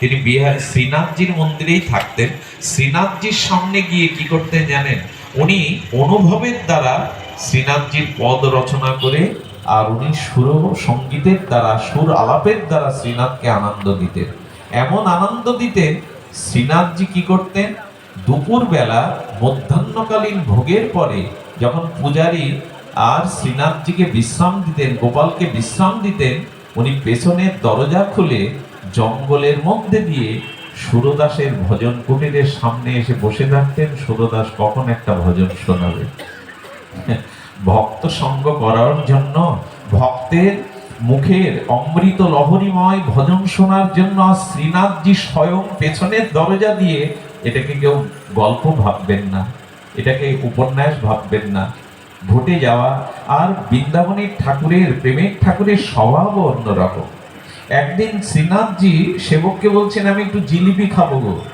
তিনি বিহার শ্রীনাথজির মন্দিরেই থাকতেন। শ্রীনাথজির সামনে গিয়ে কি করতেন জানেন? উনি অনুভবের দ্বারা শ্রীনাথজির পদ রচনা করে আর উনি সুর সঙ্গীতের দ্বারা, সুর আলাপের দ্বারা শ্রীনাথকে আনন্দ দিতেন। এমন আনন্দ দিতেন শ্রীনাথজি কি করতেন? দুপুরবেলা মধ্যাহ্নকালীন ভোগের পরে যখন পূজারী আর শ্রীনাথজিকে বিশ্রাম দিতেন, গোপালকে বিশ্রাম দিতেন, উনি পেছনের দরজা খুলে জঙ্গলের মধ্যে দিয়ে সুরদাসের ভজন কুটিরের সামনে এসে বসে থাকতেন, সুরদাস কখন একটা ভজন শোনাবে? ভক্ত সঙ্গ করার জন্য, ভক্তের মুখের অমৃত লহরীময় ভজন শোনার জন্য শ্রীনাথজি স্বয়ং পেছনের দরজা দিয়ে এটাকে কেউ গল্প ভাববেন না, এটাকে উপন্যাস ভাববেন না। ঘটে যাওয়া আর বৃন্দাবনের ঠাকুরের, প্রেমের ঠাকুরের স্বভাবও অন্যরকম। একদিন শ্রীনাথজি সেবককে বলছেন, আমি একটু জিলিপি খাব গো।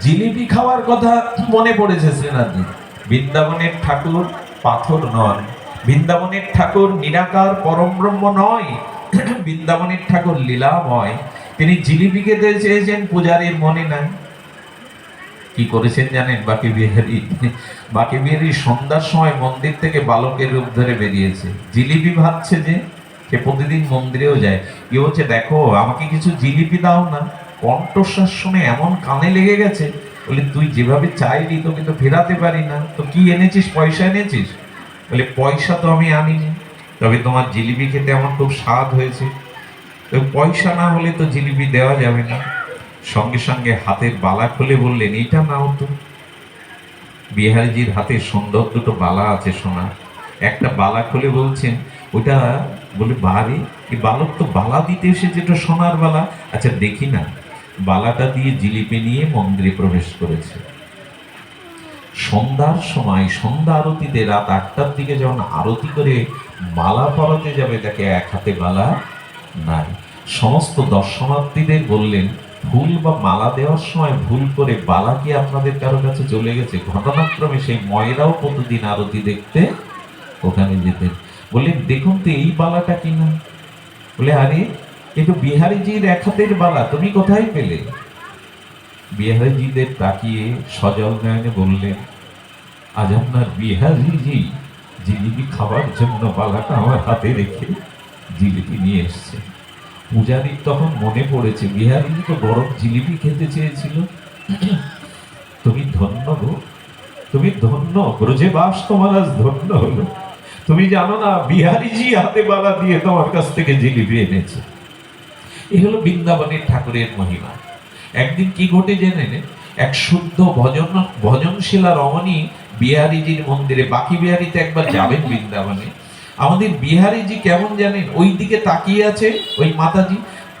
জিলিপি খাওয়ার কথা মনে পড়েছে শ্রীনাথজি। বৃন্দাবনের ঠাকুর পাথর নন। বৃন্দাবনের ঠাকুর নিরাকার পরম ব্রহ্ম নয়। বৃন্দাবনের ঠাকুর লীলাময়। তিনি জিলিপি খেতে চেয়েছেন, পূজারীর মনে নাই। কি করেছেন জানেন? বাকি বিহারি বাকি বিহারি সন্ধ্যার সময় মন্দির থেকে বালকের রূপ ধরে বেরিয়েছে। জিলিপি ভাবছে যে সে প্রতিদিন মন্দিরেও যায়। কি বলছে দেখো, আমাকে কিছু জিলিপি দাও না। কণ্ঠস্বাস শুনে এমন কানে লেগে গেছে। বলে, তুই যেভাবে চাইলি, তোকে তো ফেরাতে পারি না। তো কি এনেছিস? পয়সা এনেছিস? বলে, পয়সা তো আমি আনিনি। তবে তোমার জিলিপি খেতে আমার খুব স্বাদ হয়েছে। তো পয়সা না হলে তো জিলিপি দেওয়া যাবে না। সঙ্গে সঙ্গে হাতের বালা খুলে বললেন এটা নাও তো। বিহারিজির হাতে সুন্দর দুটো বালা আছে সোনা। একটা বালা খুলে বলছেন, ওটা বলে বাড়ি এই বালক তো বালা দিতে এসে যেটা সোনার বালা? আচ্ছা দেখি না। বালাটা দিয়ে জিলিপি নিয়ে মন্দিরে প্রবেশ করেছে। সন্ধ্যার সময়, সন্ধ্যা আরতিতে রাত আটটার দিকে যখন আরতি করে মালা পরাতে যাবে, তাকে এক হাতে বালা নাই। সমস্ত দর্শনার্থীদের বললেন ফুল বা মালা দেওয়ার সময় ভুল করে বালা কি আপনাদের কারও কাছে চলে গেছে? ঘটনাক্রমে সেই ময়রাও প্রতিদিন আরতি দেখতে ওখানে যেতেন। বললেন দেখুন তো এই বালাটা কিনা বলে, আরে, এ তো বিহারিজির এক হাতের বালা, তুমি কোথায় পেলে? বিহারিজিদের তাকিয়ে সজল নয়নে বললেন, আজ আপনার বিহারিজি জিলিপি খাবার জন্য বালাটা আমার হাতে রেখে জিলিপি নিয়ে এসছে। পূজারীর তখন মনে পড়েছে, বিহারিজি তো গরম জিলিপি খেতে চেয়েছিল। তুমি ধন্য গো, তুমি ধন্য, ব্রজে বাস তোমার আজ ধন্য হলো। তুমি জানো না, বিহারিজি হাতে বালা দিয়ে তোমার কাছ থেকে জিলিপি এনেছে। এ হলো বৃন্দাবনের ঠাকুরের মহিমা। একদিন কি ঘটে জেনে নে? এক শুদ্ধ ভজন, ভজনশীলা রমণী বিহারিজির মন্দিরে, বাকি বিহারিতে একবার যাবেন বৃন্দাবনে। আমাদের বিহারিজি কেমন জানেন? ওই দিকে তাকিয়ে আছে, ওই মাতাজি।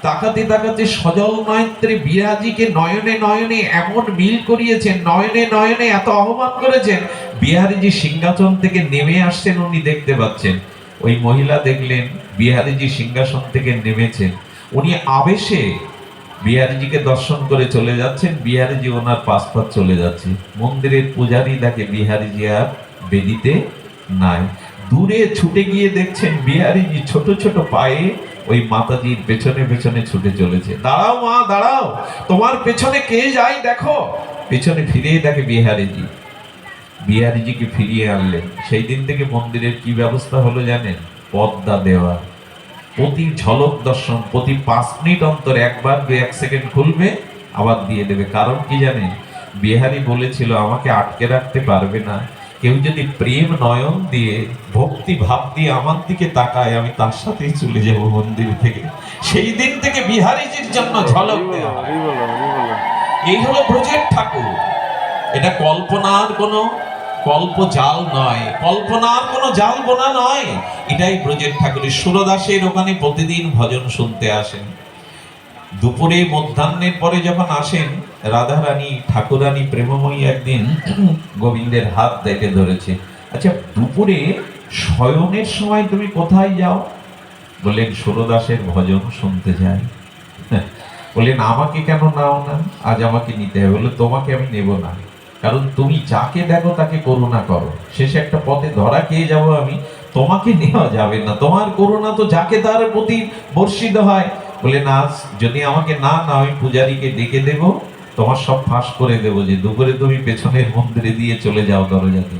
তাকাতে তাকাতে সজল নয়ত্রে বিহারিজিকে নয়নে নয়নে এমন মিল করিয়েছেন, নয়নে নয়নে এত অপমান করেছেন, বিহারিজি সিংহাসন থেকে নেমে আসছেন, উনি দেখতে পাচ্ছেন। ওই মহিলা দেখলেন, বিহারিজি সিংহাসন থেকে নেমেছেন। উনি আবেশে বিহারিজিকে দর্শন করে চলে যাচ্ছেন, বিহারিজি ওনার পাশপাত চলে যাচ্ছে। মন্দিরের পূজারী দেখে বিহারিজি আর বেদিতে নাই। দূরে ছুটে গিয়ে দেখছেন বিহারিজি ছোট ছোট পায়ে ওই মাতাজির পেছনে পেছনে ছুটে চলেছে। দাঁড়াও মা, দাঁড়াও। তোমার পেছনে কে যায় দেখো। পেছনে ফিরে দেখে বিহারিজি। বিহারিজিকে ফিরিয়ে আনলেন সেই দিন থেকে মন্দিরের কি ব্যবস্থা হলো জানেন? পদ্মা দেওয়া। প্রতি ঝলক দর্শন, প্রতি পাঁচ মিনিট অন্তর একবার দু এক সেকেন্ড খুলবে, আবার দিয়ে দেবে। কারণ কি জানেন? বিহারি বলেছিল, আমাকে আটকে রাখতে পারবে না। কেউ যদি প্রেম নয়ন দিয়ে ভক্তি ভাব দিয়ে আমার দিকে তাকায় আমি তার সাথেই চলে যাব মন্দির থেকে। সেই দিন থেকে বিহারিজির জন্য ঝলক দেওয়া। এই হলো ব্রজের ঠাকুর। এটা কল্পনার কোনো কল্প জাল নয়। কল্পনার কোনো জাল বোনা নয়। এটাই ব্রজের ঠাকুরের সুরদাসের ওখানে প্রতিদিন ভজন শুনতে আসেন। দুপুরে মধ্যাহ্নের পরে যখন আসেন রাধারানী, ঠাকুরানী প্রেমময়ী একদিন গোবিন্দের হাত দেখে ধরেছে। আচ্ছা দুপুরে শয়নের সময় তুমি কোথায় যাও? বললেন, সুরদাসের ভজন শুনতে যাই। বললেন, আমাকে কেন নাও না? আজ আমাকে নিতে হবে। বলে তোমাকে আমি নেব না। কারণ তুমি যাকে দেখো তাকে করুণা করো। শেষে একটা পথে ধরা খেয়ে যাব আমি। তোমাকে নেওয়া যাবে না। তোমার করুণা তো যাকে তার প্রতি বর্ষিত হয়। বলে না যদি আমাকে না না আমি পূজারীকে ডেকে দেব। তোমার সব ফাঁস করে দেবো যে দুপুরে তুমি পেছনের মন্দিরে দিয়ে চলে যাও দরজাতে।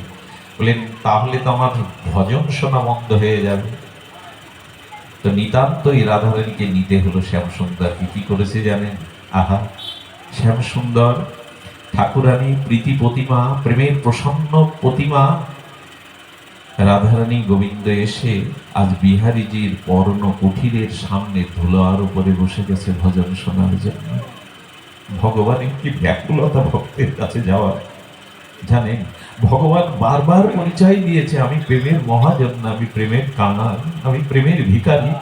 বললেন তাহলে তো আমার ভজন শোনা বন্ধ হয়ে যাবে। তো নিতান্তই রাধারানীকে নিতে হলো শ্যামসুন্দরকে কি করেছে জানেন? আহা, শ্যামসুন্দর, ঠাকুরানী, প্রীতি প্রতিমা, প্রেমের প্রসন্ন প্রতিমা। রাধারানী গোবিন্দ এসে আজ বিহারীজির পর্ণ কুঠিরের সামনে ধুলোয়ার উপরে বসে গেছে ভজন শোনার জন্য। ভগবানের কি ব্যাকুলতা ভক্তের কাছে যাওয়ার। জানেন, ভগবান বারবার পরিচয় দিয়েছে, আমি প্রেমের মহাজন আমি প্রেমের কাঙাল, আমি প্রেমের ভিখারি।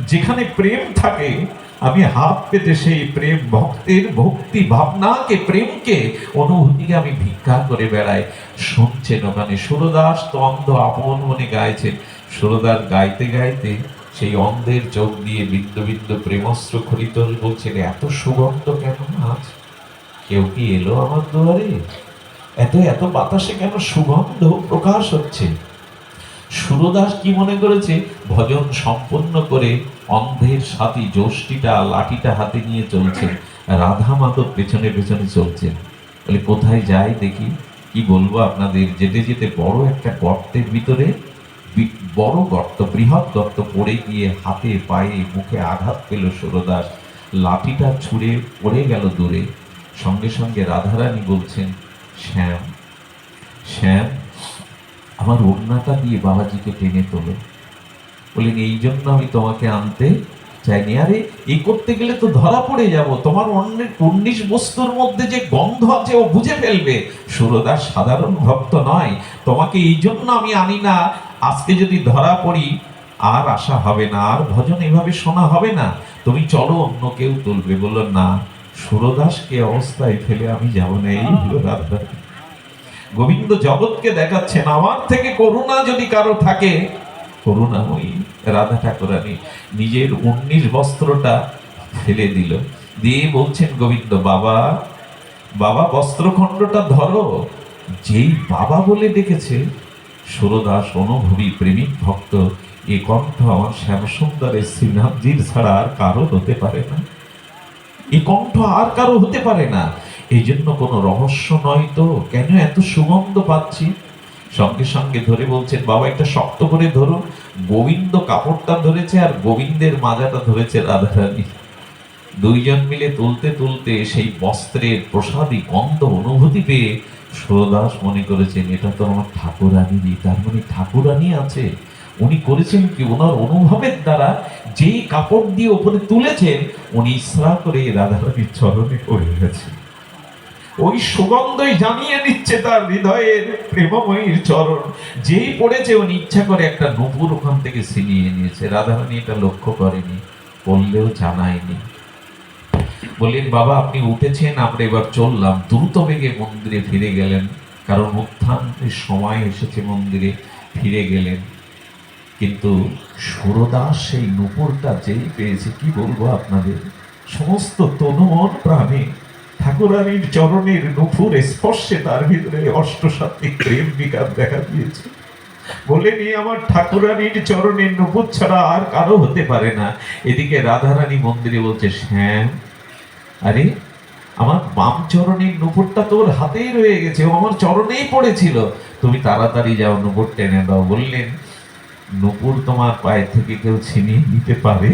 যেখানে প্রেম থাকে, আমি হাত পেতে সেই প্রেম ভক্তের ভক্তি ভাবনাকে, প্রেমকে অনুভূতিকে আমি ভিক্ষা করে বেড়াই। শুনছেন ওখানে সুরদাস তো অন্ধ আপন মনে গাইছেন। সুরদাস গাইতে গাইতে সেই অন্ধের চোখ দিয়ে বিন্দু বিন্দু প্রেমস্ত্র খরিত বলছেন এত সুগন্ধ কেন আজ? কেউ কি এলো আমার দুয়ারে? এত এত বাতাসে কেন সুগন্ধ প্রকাশ হচ্ছে? সুরদাস কি মনে করেছে? ভজন সম্পন্ন করে অন্ধের সাথী যষ্টিটা লাঠিটা হাতে নিয়ে চলছে। রাধা মাধব পেছনে পেছনে চলছে বলে, কোথায় যাই দেখি? কি বলব আপনাদের? যেতে যেতে বড় একটা গর্তের ভিতরে বড় গর্ত, বৃহৎ গর্ত পড়ে গিয়ে হাতে পায়ে মুখে আঘাত পেল সুরদাস। লাঠিটা ছুঁড়ে পড়ে গেল দূরে। সঙ্গে সঙ্গে রাধারানী বলছেন, শ্যাম শ্যাম, আমার ওড়নাটা দিয়ে বাবাজিকে টেনে তোলো। বলেন এই জন্য আমি তোমাকে আনতে চাইনি আরে এই করতে গেলে তো ধরা পড়ে যাব। তোমার অন্যের উনিশ বস্তুর মধ্যে যে গন্ধ আছে, ও বুঝে ফেলবে। সুরদাস সাধারণ ভক্ত নয়। তোমাকে এই জন্য আমি আনি না। আজকে যদি ধরা পড়ি, আর আশা হবে না, আর ভজন এভাবে শোনা হবে না। তুমি চলো, অন্য কেউ তুলবে। বলল, না, সুরদাসকে অবস্থায় ফেলে আমি যাব না। এই হলো রাধা গোবিন্দ জগৎকে দেখাচ্ছেন। আমার থেকে করুণা যদি কারও থাকে, করুণাময়ী। রাধা ঠাকুরানী নিজের উনিশ বস্ত্রটা ফেলে দিল। দিয়ে বলছেন, গোবিন্দ, বাবা বাবা, বস্ত্রখণ্ডটা ধরো। যেই বাবা বলে ডেকেছে, সুরদাস অনুভবী প্রেমিক ভক্ত, এ কণ্ঠ আমার শ্যামসুন্দরের শ্রীনাথজির ছাড়া আর কারও হতে পারে না। এ কণ্ঠ আর কারও হতে পারে না। এই জন্য কোনো রহস্য নয় তো, কেন এত সুগন্ধ পাচ্ছি? সঙ্গে সঙ্গে ধরে বলছেন, বাবা, একটা শক্ত করে ধরুন গোবিন্দ কাপড়টা ধরেছে আর গোবিন্দের মাজাটা ধরেছে রাধারানী। দুইজন মিলে তুলতে তুলতে সেই বস্ত্রের প্রসাদী গন্ধ অনুভূতি পেয়ে সুরদাস মনে করেছেন, এটা তো আমার ঠাকুরানিরই তার মানে ঠাকুরানি আছে। উনি করেছেন কি? ওনার অনুভবের দ্বারা যেই কাপড় দিয়ে ওপরে তুলেছেন, উনি ইসরা করে রাধারানীর চরণে পড়ে গেছে। ওই সুগন্ধই জানিয়ে দিচ্ছে তার হৃদয়ের প্রেমময়ীর চরণ। যেই পড়েছে, উনি ইচ্ছা করে একটা নূপুর ওখান থেকে ছিনিয়ে নিয়েছে। রাধারানী এটা লক্ষ্য করেনি, বললেও জানায়নি। বললেন, বাবা, আপনি উঠেছেন, আমরা এবার চললাম। দ্রুত বেগে মন্দিরে ফিরে গেলেন, কারণ উত্থানের সময় এসেছে মন্দিরে ফিরে গেলেন। কিন্তু সুরদাস সেই নূপুরটা যেই পেয়েছে, কি বলব আপনাদের? সমস্ত তনুমন প্রাণে ঠাকুরানীর চরণের নুপুর স্পর্শে তার ভিতরে অষ্টসাত্বিক প্রেম বিকার দেখা দিয়েছে। বলে নিয়ে আমার ঠাকুরানীর চরণের নুপুর ছাড়া আর কারও হতে পারে না। এদিকে রাধারানী মন্দিরে বলছে শ্যাম আরে, আমার বাম চরণের নুপুরটা তোর হাতেই রয়ে গেছে, ও আমার চরণেই পড়েছিল। তুমি তাড়াতাড়ি যাও, নুপুর টেনে দাও। বললেন, নুপুর তোমার পায়ে থেকে কেউ ছিনিয়ে নিতে পারে?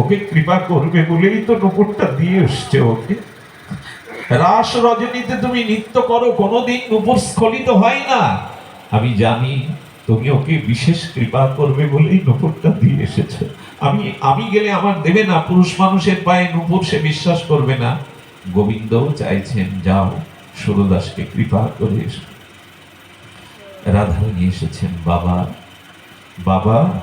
ওকে কৃপা করবে বলেই তো নুপুরটা দিয়ে এসছে ওকে। রাস রজনীতে তুমি নৃত্য করো, কোনোদিন নুপুর স্খলিত হয় না। আমি জানি তুমি ওকে বিশেষ কৃপা করবে বলেই নুপুরটা দিয়ে এসেছ। আমি আমি গেলে আমার দেবে না, পুরুষ মানুষের পায়ে নুপুর সে বিশ্বাস করবে না। গোবিন্দও চাইছেন, যাও, সুরদাসকে কৃপা করে এসো। রাধারানী এসেছেন, বাবা। বাবা,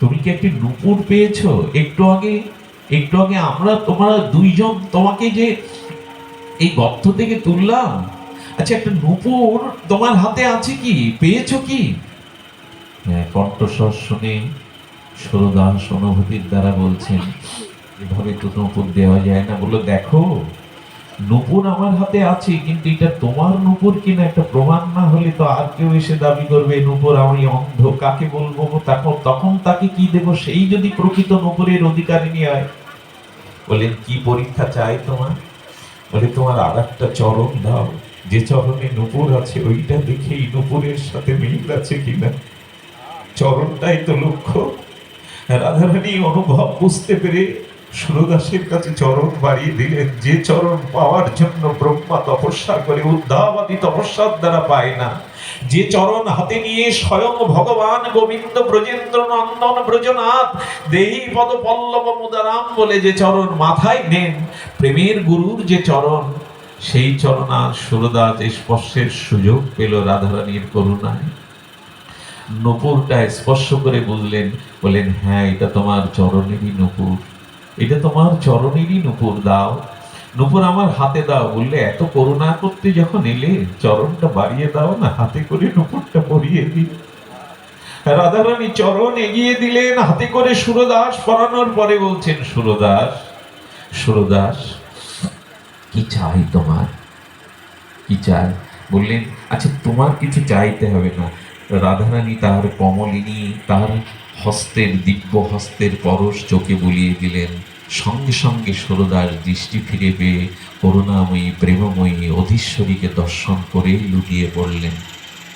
তুমি কি একটি নুপুর পেয়েছ? একটু আগে একটু আগে আমরা তোমরা দুইজন তোমাকে যে এই গর্ত থেকে তুললাম। আচ্ছা একটা নুপুর তোমার হাতে আছে কি? পেয়েছ কি? হ্যাঁ, কণ্ঠস্বর শুনে সুরদাস অনুভূতির দ্বারা বলছেন এভাবে তো নুপুর দেওয়া যায় না। বলো দেখো নুপুর আমার হাতে আছে কিন্তু এটা তোমার নুপুর কিনা একটা প্রমাণ না হলে তো আর কেউ এসে দাবি করবে নুপুর আমি অন্ধ কাকে বলব? তখন তখন তাকে কি দেব? সেই যদি প্রকৃত নুপুরের অধিকারিণী হয়। বলেন কি পরীক্ষা চাই তোমার? বলে, তোমার আর একটা চরণ দাও। যে চরণে নুপুর আছে, ওইটা দেখেই নুপুরের সাথে মিল আছে কিনা? চরণটাই তো লক্ষ্য। রাধারানী অনুভব বুঝতে পেরে সুরদাসের কাছে চরণ বাড়িয়ে দিলেন। যে চরণ পাওয়ার জন্য ব্রহ্মা তপস্যা করে উদ্ধাবাদী তপস্যার দ্বারা পায় না। যে চরণ হাতে নিয়ে স্বয়ং ভগবান গোবিন্দ ব্রজেন্দ্র নন্দন ব্রজনাথ, দেহি পদ পল্লব মুদারাম বলে যে চরণ মাথায় নেন, প্রেমের গুরুর যে চরণ, সেই চরণ আর সুরদাস স্পর্শের সুযোগ পেল রাধারানীর করুণায়। নপুরটা স্পর্শ করে বুঝলেন বলেন হ্যাঁ এটা তোমার চরণেরই নপুর এটা তোমার চরণেরই নপুর দাও। নপুর আমার হাতে দাও বললে, এত করুণা করতে যখন এলে চরণটা বাড়িয়ে দাও না, হাতে করে নপুরটা পরিয়ে দিই। রাধারানী চরণ এগিয়ে দিলেন, হাতে করে সুরদাস পরানোর পরে বলছেন, সুরদাস সুরদাস, কি চাই তোমার? কি চাই? বললেন আচ্ছা তোমার কিছু চাইতে হবে না। রাধারানী তার কমলিনী, তার হস্তের দিব্য হস্তের পরশ চোখে বুলিয়ে দিলেন। সঙ্গে সঙ্গে সরদার দৃষ্টি ফিরে পেয়ে করুণাময়ী, প্রেমময়ী অধীশ্বরীকে দর্শন করেই লুটিয়ে পড়লেন।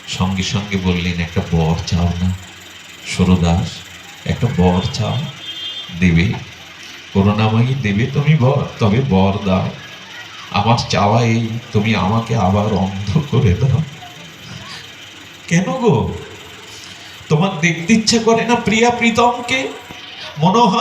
সঙ্গে সঙ্গে বললেন, একটা বর চাও না? সরদাস, একটা বর চাও? দেবে। করুণাময়ী, দেবে তুমি বর, তবে বর দাও। আমার চাওয়া এই, তুমি আমাকে আবার অন্ধ করে দাও। কেন গো? তোমার দেখতে ইচ্ছে করে না প্রিয়া প্রীতমকে? মনে হয়